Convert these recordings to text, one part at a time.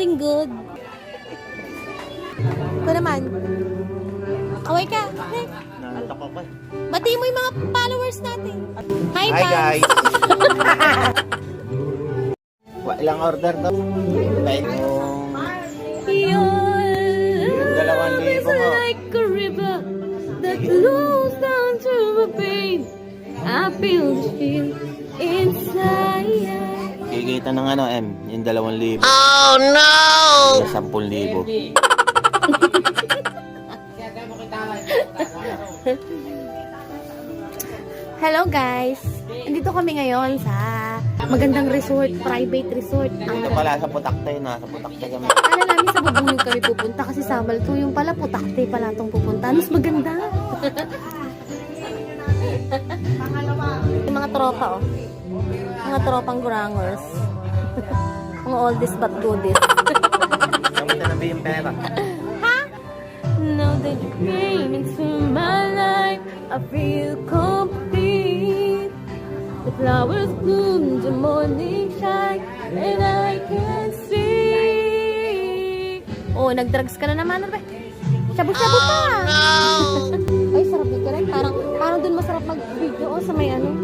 feeling good. Ito naman. Kaway ka. Hey, Nantok ako eh. Bati mo yung mga followers natin. Hi, Hi fans. guys! Wa, ilang order to? Tayo Your Dalawang love is libo mo. like a river that flows down to the pain. I feel the Kikita ng ano, M, yung dalawang libo. Oh no! Yung sampung libo. Hello guys! Andito kami ngayon sa magandang resort, private resort. Ang Ito pala sa Putakte, nasa Putakte kami. Akala namin sa Bubuyog kami pupunta kasi sa Malto yung pala putakte pala itong pupunta. Mas maganda. yung mga tropa oh. Mga tropang gurangers. mga oldest but goodest. Kamusta na ba yung pera? Now that you came into my life, I feel complete. The flowers bloom, the morning shine, and I can see. Oh, nag-drugs ka na naman, Arbe. Shabu-shabu pa. Ay, sarap dito rin. Parang, parang dun masarap mag-video oh, sa may ano.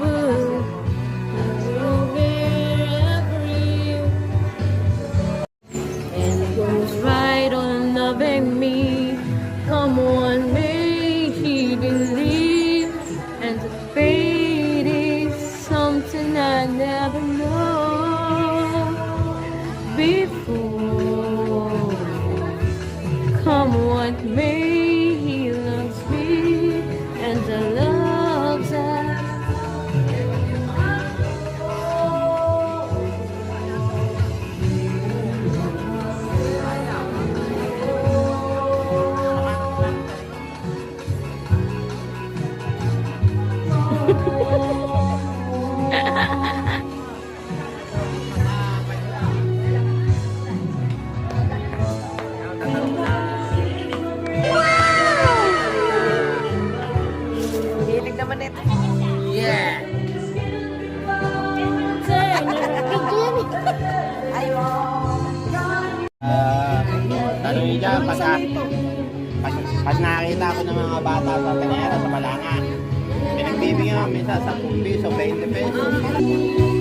We'll go wherever and right on loving me. Come on, make me believe. And the fate is something I never know before. Come what may, tanong niyo dyan, pag, pag, pag nakakita ko ng mga bata sa Tanera, sa Balanga, pinagbibigyan kami sa 10 piso, 20 pesos.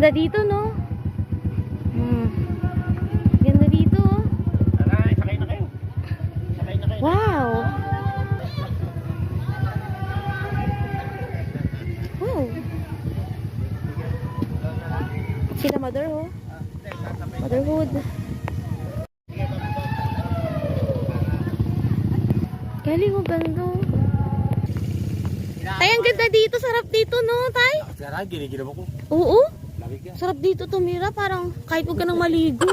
Ganda dito, no? Hmm. Ganda dito, oh. Aray, sakay na kayo. Sakay na kayo. Wow! Wow! Sila mother, oh. Motherhood. Galing mo ganda. Tay, ang ganda dito. Sarap dito, no, Tay? Sarap, ginigilap ako. Oo. Sarap dito tumira. Parang kahit huwag ka nang maligo.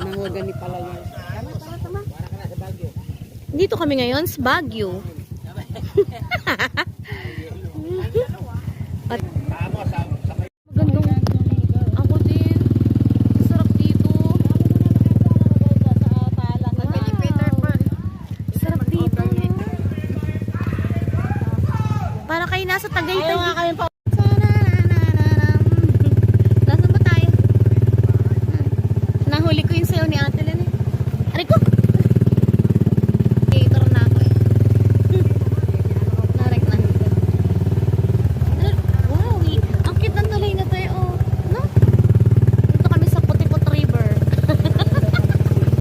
Mahogany pala yun. Dito Nandito kami ngayon sa Baguio. At